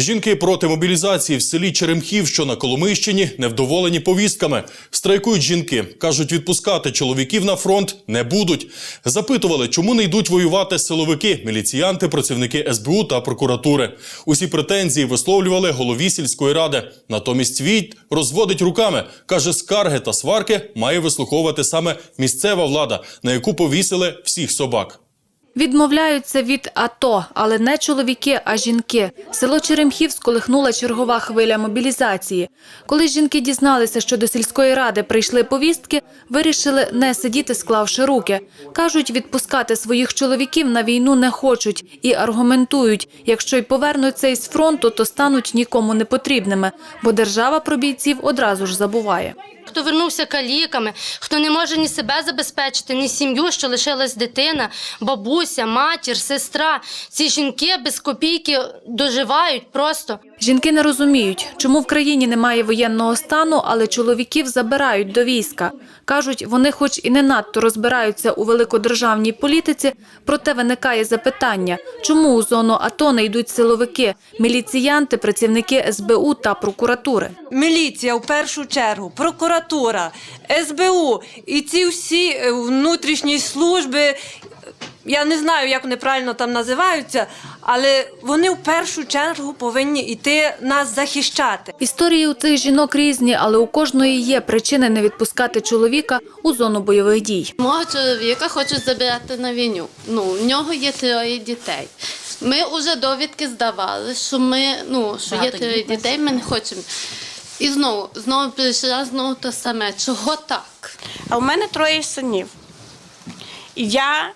Жінки проти мобілізації в селі Черемхів, що на Коломийщині, невдоволені повістками. Страйкують жінки. Кажуть, відпускати чоловіків на фронт не будуть. Запитували, чому не йдуть воювати силовики, міліціянти, працівники СБУ та прокуратури. Усі претензії висловлювали голові сільської ради. Натомість Війт розводить руками. Каже, скарги та сварки має вислуховувати саме місцева влада, на яку повісили всіх собак. Відмовляються від АТО, але не чоловіки, а жінки. Село Черемхів сколихнула чергова хвиля мобілізації. Коли жінки дізналися, що до сільської ради прийшли повістки, вирішили не сидіти, склавши руки. Кажуть, відпускати своїх чоловіків на війну не хочуть і аргументують, якщо й повернуться із фронту, то стануть нікому не потрібними, бо держава про бійців одразу ж забуває. Хто вернувся каліками, хто не може ні себе забезпечити, ні сім'ю, що лишилась дитина, бабуся, матір, сестра. Ці жінки без копійки доживають просто. Жінки не розуміють, чому в країні немає воєнного стану, але чоловіків забирають до війська. Кажуть, вони хоч і не надто розбираються у великодержавній політиці, проте виникає запитання, чому у зону АТО не йдуть силовики, міліціянти, працівники СБУ та прокуратури. Міліція в першу чергу, прокуратура, СБУ і ці всі е, внутрішні служби. Я не знаю, як вони правильно там називаються, але вони в першу чергу повинні йти нас захищати. Історії у цих жінок різні, але у кожної є причини не відпускати чоловіка у зону бойових дій. Мого чоловіка хочуть забирати на війну. Ну, в нього є троє дітей. Ми вже довідки здавали, що ми ну що є троє дітей, ми не хочемо. І знову, знову прийшла знову те саме. Чого так? А в мене троє синів. Я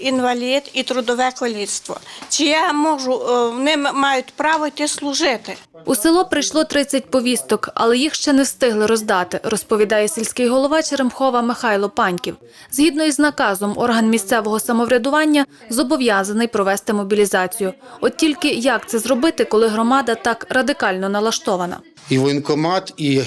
інвалід і трудове коліцтво. Чи я можу, е, вони мають право йти служити? У село прийшло 30 повісток, але їх ще не встигли роздати, розповідає сільський голова Черемхова Михайло Паньків. Згідно із наказом, орган місцевого самоврядування зобов'язаний провести мобілізацію. От тільки як це зробити, коли громада так радикально налаштована? і воєнкомат, і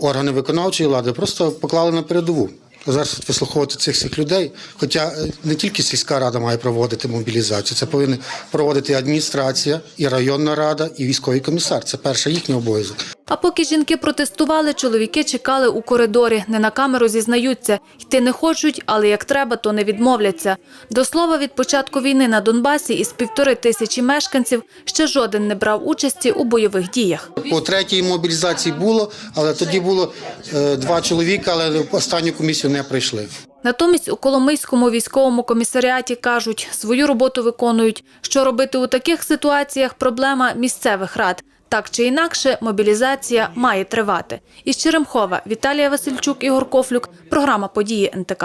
органи виконавчої влади просто поклали на передову. Зараз вислуховувати цих всіх людей. Хоча е, не тільки сільська рада має проводити мобілізацію, це повинна проводити адміністрація, і районна рада, і військовий комісар. Це перший їхній обов'язок. А поки жінки протестували, чоловіки чекали у коридорі. Не на камеру зізнаються. Йти не хочуть, але як треба, то не відмовляться. До слова, від початку війни на Донбасі із півтори тисячі мешканців ще жоден не брав участі у бойових діях. По третій мобілізації було, але тоді було е, два чоловіка, але в останню комісію не прийшли. Натомість у Коломийському військовому комісаріаті кажуть, свою роботу виконують. Що робити у таких ситуаціях – проблема місцевих рад. Так чи інакше, мобілізація має тривати. Із Черемхова Віталія Васильчук, Ігор Кофлюк. Програма «Події НТК».